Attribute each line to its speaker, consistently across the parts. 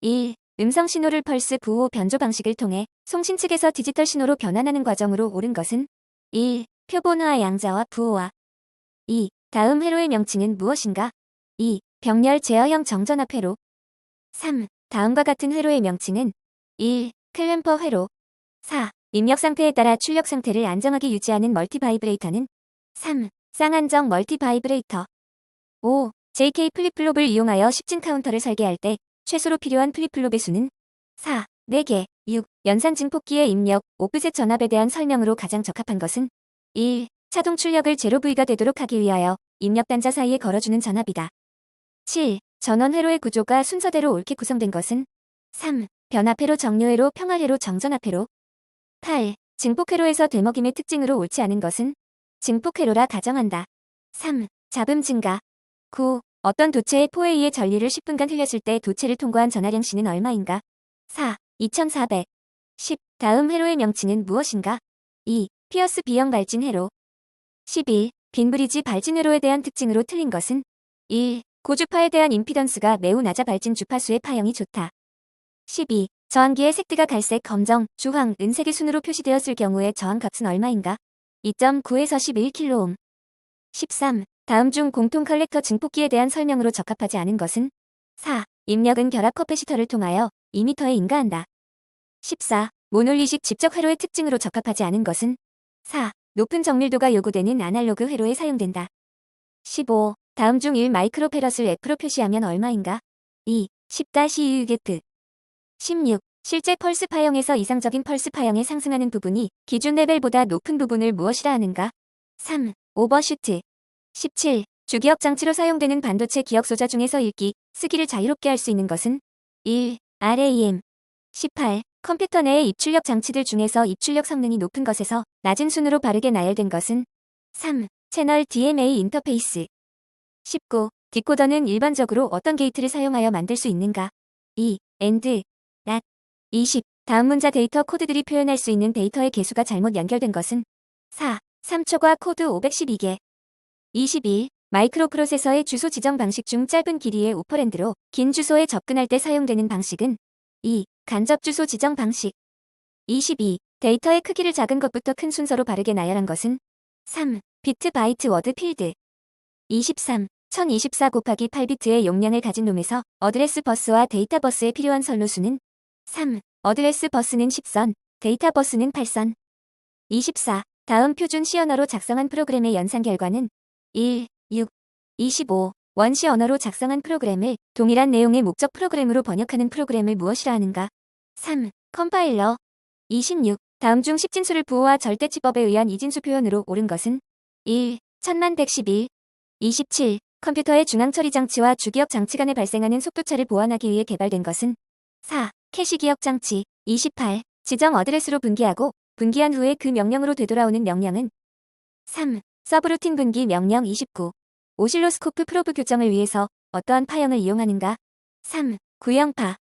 Speaker 1: 1. 음성 신호를 펄스 부호 변조 방식을 통해 송신 측에서 디지털 신호로 변환하는 과정으로 옳은 것은 1. 표본화 양자와 부호화 2. 다음 회로의 명칭은 무엇인가? 2. 병렬 제어형 정전압 회로 3. 다음과 같은 회로의 명칭은 1. 클램퍼 회로 4. 입력 상태에 따라 출력 상태를 안정하게 유지하는 멀티 바이브레이터는 3. 쌍안정 멀티 바이브레이터 5. JK 플립플롭을 이용하여 10진 카운터를 설계할 때 최소로 필요한 플립플롭의 수는 4. 4개 6. 연산 증폭기의 입력, 오프셋 전압에 대한 설명으로 가장 적합한 것은 1. 차동 출력을 제로 V가 되도록 하기 위하여 입력 단자 사이에 걸어주는 전압이다. 7. 전원 회로의 구조가 순서대로 옳게 구성된 것은 3. 변압회로 정료회로 평활회로 정전압회로 8. 증폭회로에서 되먹임의 특징으로 옳지 않은 것은 증폭회로라 가정한다. 3. 잡음 증가 9. 어떤 도체의 포에 의해 전류를 10분간 흘렸을 때 도체를 통과한 전하량 C는 얼마인가? 4. 2400 10. 다음 회로의 명칭은 무엇인가? 2. 피어스 B형 발진 회로 11. 빈브리지 발진 회로에 대한 특징으로 틀린 것은 1. 고주파에 대한 임피던스가 매우 낮아 발진 주파수의 파형이 좋다. 12. 저항기의 색대가 갈색, 검정, 주황, 은색의 순으로 표시되었을 경우에 저항 값은 얼마인가? 2.9에서 11kΩ. 13. 다음 중 공통 컬렉터 증폭기에 대한 설명으로 적합하지 않은 것은 4. 입력은 결합 커패시터를 통하여 2m에 인가한다. 14. 모놀리식 직접 회로의 특징으로 적합하지 않은 것은 4. 높은 정밀도가 요구되는 아날로그 회로에 사용된다. 15. 다음 중 1 마이크로페럿을 F로 표시하면 얼마인가? 2. 10-2UGF 16. 실제 펄스 파형에서 이상적인 펄스 파형에 상승하는 부분이 기준 레벨보다 높은 부분을 무엇이라 하는가? 3. 오버슈트 17. 주기억 장치로 사용되는 반도체 기억 소자 중에서 읽기, 쓰기를 자유롭게 할 수 있는 것은 1. RAM 18. 컴퓨터 내의 입출력 장치들 중에서 입출력 성능이 높은 것에서 낮은 순으로 바르게 나열된 것은 3. 채널 DMA 인터페이스 19. 디코더는 일반적으로 어떤 게이트를 사용하여 만들 수 있는가? 2. AND, NOT 20. 다음 문자 데이터 코드들이 표현할 수 있는 데이터의 개수가 잘못 연결된 것은 4. 3초과 코드 512개 22. 마이크로 프로세서의 주소 지정 방식 중 짧은 길이의 오퍼랜드로 긴 주소에 접근할 때 사용되는 방식은 2. 간접 주소 지정 방식 22. 데이터의 크기를 작은 것부터 큰 순서로 바르게 나열한 것은 3. 비트 바이트 워드 필드 23. 1024 곱하기 8비트의 용량을 가진 놈에서 어드레스 버스와 데이터 버스에 필요한 선로 수는 3. 어드레스 버스는 10선, 데이터 버스는 8선 24. 다음 표준 C 언어로 작성한 프로그램의 연산 결과는 1, 6, 25. 원시 언어로 작성한 프로그램을 동일한 내용의 목적 프로그램으로 번역하는 프로그램을 무엇이라 하는가? 3. 컴파일러 26. 다음 중 10진수를 부호와 절대치법에 의한 이진수 표현으로 옳은 것은 1. 1111 27. 컴퓨터의 중앙 처리 장치와 주기억 장치 간에 발생하는 속도차를 보완하기 위해 개발된 것은 4. 캐시 기억 장치 28. 지정 어드레스로 분기하고 분기한 후에 그 명령으로 되돌아오는 명령은 3. 서브루틴 분기 명령 29. 오실로스코프 프로브 교정을 위해서 어떠한 파형을 이용하는가? 3. 구형파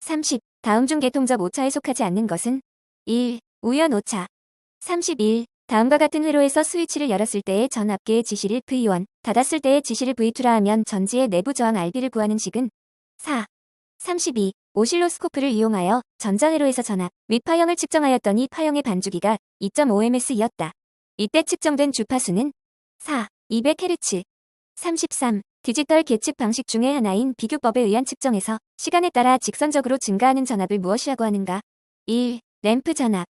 Speaker 1: 30. 다음 중 계통적 오차에 속하지 않는 것은 1. 우연 오차 31. 다음과 같은 회로에서 스위치를 열었을 때의 전 앞계의 지시를 V1, 닫았을 때의 지시를 V2라 하면 전지의 내부 저항 RB를 구하는 식은 4. 32. 오실로스코프를 이용하여 전자회로에서 전압, 및 파형을 측정하였더니 파형의 반주기가 2.5ms이었다. 이때 측정된 주파수는 4. 200Hz 33. 디지털 계측 방식 중의 하나인 비교법에 의한 측정에서 시간에 따라 직선적으로 증가하는 전압을 무엇이라고 하는가? 1. 램프 전압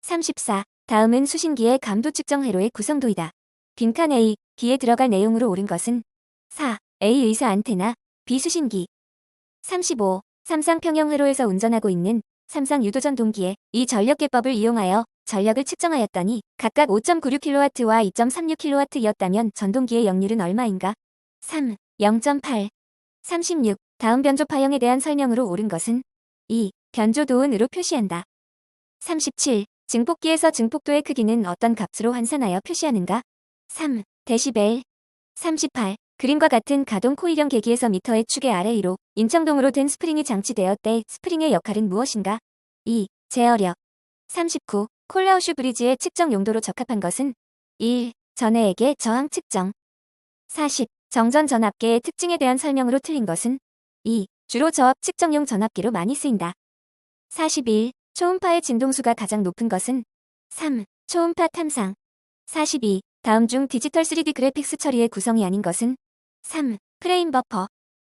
Speaker 1: 34. 다음은 수신기의 감도 측정 회로의 구성도이다. 빈칸 A, B에 들어갈 내용으로 옳은 것은 4. A 의사 안테나, B 수신기 35. 삼상 평형 회로에서 운전하고 있는 삼상 유도전 동기에 이 전력계법을 이용하여 전력을 측정하였더니 각각 5.96kW와 2.36kW이었다면 전동기의 역률은 얼마인가? 3. 0.8 36. 다음 변조 파형에 대한 설명으로 옳은 것은 2. 변조 도은으로 표시한다. 37. 증폭기에서 증폭도의 크기는 어떤 값으로 환산하여 표시하는가? 3. 데시벨 38. 그림과 같은 가동 코일형 계기에서 미터의 축의 아래 위로 인청동으로 된 스프링이 장치되어 때 스프링의 역할은 무엇인가? 2. 제어력 39. 콜라우슈 브리지의 측정 용도로 적합한 것은 1. 전해에게 저항 측정 40. 정전 전압계의 특징에 대한 설명으로 틀린 것은 2. 주로 저압 측정용 전압기로 많이 쓰인다. 41. 초음파의 진동수가 가장 높은 것은 3. 초음파 탐상 42. 다음 중 디지털 3D 그래픽스 처리의 구성이 아닌 것은 3. 프레임 버퍼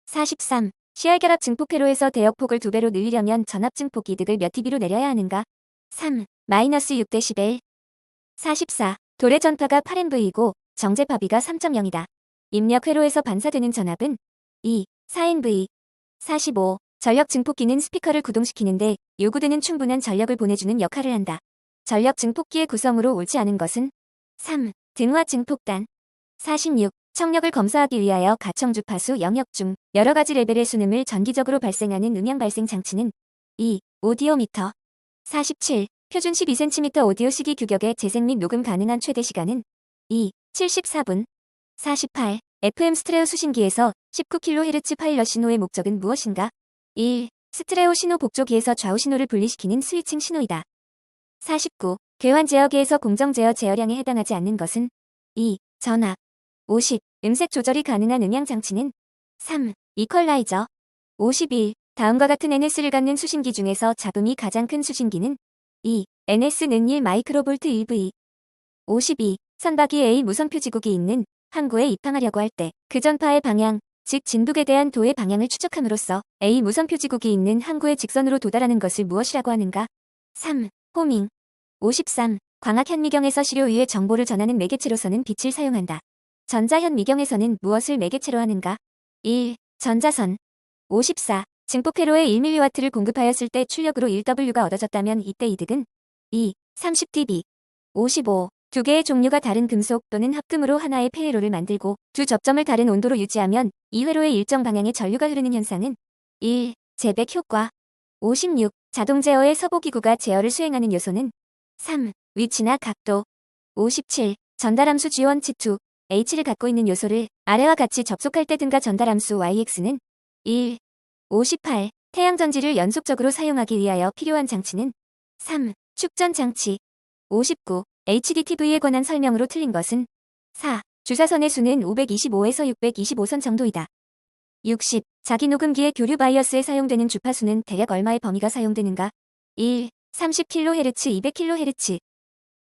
Speaker 1: 43. CR 결합 증폭 회로에서 대역폭을 2배로 늘리려면 전압 증폭 이득을 몇 dB로 내려야 하는가? 3. 마이너스 6dB 44. 도래 전파가 8NV이고 정제파비가 3.0이다. 입력 회로에서 반사되는 전압은 2. 4NV 45. 전력 증폭기는 스피커를 구동시키는데 요구되는 충분한 전력을 보내주는 역할을 한다. 전력 증폭기의 구성으로 옳지 않은 것은 3. 등화 증폭단 46. 청력을 검사하기 위하여 가청 주파수 영역 중 여러 가지 레벨의 순음을 전기적으로 발생하는 음향 발생 장치는 2. 오디오미터 47. 표준 12cm 오디오 시기 규격의 재생 및 녹음 가능한 최대 시간은 2. 74분 48. FM 스트레오 수신기에서 19kHz 파일럿 신호의 목적은 무엇인가? 1. 스트레오 신호 복조기에서 좌우 신호를 분리시키는 스위칭 신호이다. 49. 괴환 제어기에서 공정 제어 제어량에 해당하지 않는 것은 2. 전압 50. 음색 조절이 가능한 음향 장치는 3. 이퀄라이저 51. 다음과 같은 NS를 갖는 수신기 중에서 잡음이 가장 큰 수신기는 2. NS는 1 마이크로볼트 1V 52. 선박이 A 무선 표 지국이 있는 항구에 입항하려고 할 때 그 전파의 방향, 즉 진북에 대한 도의 방향을 추적함으로써 A 무선 표 지국이 있는 항구에 직선으로 도달하는 것을 무엇이라고 하는가? 3. 호밍 53. 광학 현미경에서 시료 위에 정보를 전하는 매개체로서는 빛을 사용한다. 전자 현미경에서는 무엇을 매개체로 하는가? 1. 전자선 54. 증폭회로에 1mW를 공급하였을 때 출력으로 1W가 얻어졌다면 이때 이득은 2. 30dB 55. 두 개의 종류가 다른 금속 또는 합금으로 하나의 폐회로를 만들고 두 접점을 다른 온도로 유지하면 이 회로의 일정 방향의 전류가 흐르는 현상은 1. 재백 효과 56. 자동 제어의 서보기구가 제어를 수행하는 요소는 3. 위치나 각도 57. 전달함수 G1, G2, H를 갖고 있는 요소를 아래와 같이 접속할 때 등가 전달함수 YX는 1. 58. 태양전지를 연속적으로 사용하기 위하여 필요한 장치는 3. 축전 장치 59. HDTV에 관한 설명으로 틀린 것은 4. 주사선의 수는 525에서 625선 정도이다. 60. 자기 녹음기의 교류 바이어스에 사용되는 주파수는 대략 얼마의 범위가 사용되는가? 1. 30kHz, 200kHz,